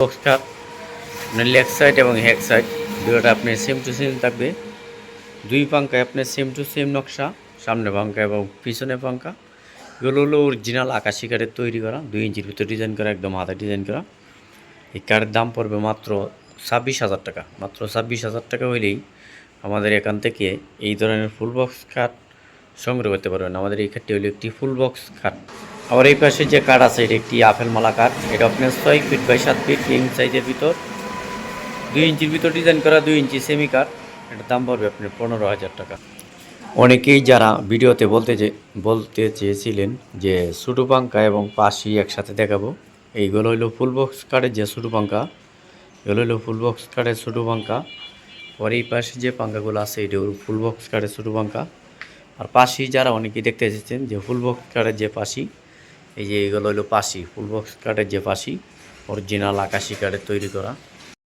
Box কাপ আপনার leg side এবং হেড সাইড দুটোটা আপনার সেম টু সেম থাকবে। দুই পাঙ্কায় আপনার সেম টু সেম নকশা, সামনে পাঙ্কা এবং পিছনে পাঙ্কা। এগুলো হলো অরিজিনাল আকাশি কাঠের তৈরি করা, দুই ইঞ্চির ভিতরে ডিজাইন করা, একদম হাতে ডিজাইন করা। এই কাঠের দাম পড়বে মাত্র ছাব্বিশ হাজার টাকা। মাত্র ছাব্বিশ হাজার টাকা হইলেই আমাদের এখান থেকে এই ধরনের ফুল বক্স কাঠ সংগ্রহ করতে পারবেন। আমাদের এই কাঠটি হলো একটি ফুল বক্স কাঠ আবার এই পাশে যে কাঠ আছে, এটা একটি আপেল মালা কাঠ এটা আপনার ছয় ফিট বাই সাত ফিট কিং সাইজের ভিতর। দুই ইঞ্চির ভিতর ডিজাইন করা দুই ইঞ্চি সেমি কাঠ এটার দাম পড়বে আপনার পনেরো হাজার টাকা। অনেকেই যারা ভিডিওতে বলতে যে, বলতে চেয়েছিলেন যে ছোটো পাঙ্কা এবং পাশি একসাথে দেখাবো। এইগুলো হলো ফুল বক্স কাঠের যে ছোটো পাঙ্কা এগুলো হলো ফুল বক্স কাঠের ছোটো পাঙ্কা পরে এই পাশে যে পাঙ্কাগুলো আছে, এটা হলো ফুল বক্স কাঠের ছোটো পাঙ্কা আর পাশি যারা অনেকেই দেখতে এসেছেন যে ফুল বক্স কাঠের যে পাশি এই যে এগুলো হলো পাশি ফুল বক্স কাঠের যে পাশি অরিজিনাল আকাশি কাঠের তৈরি করা।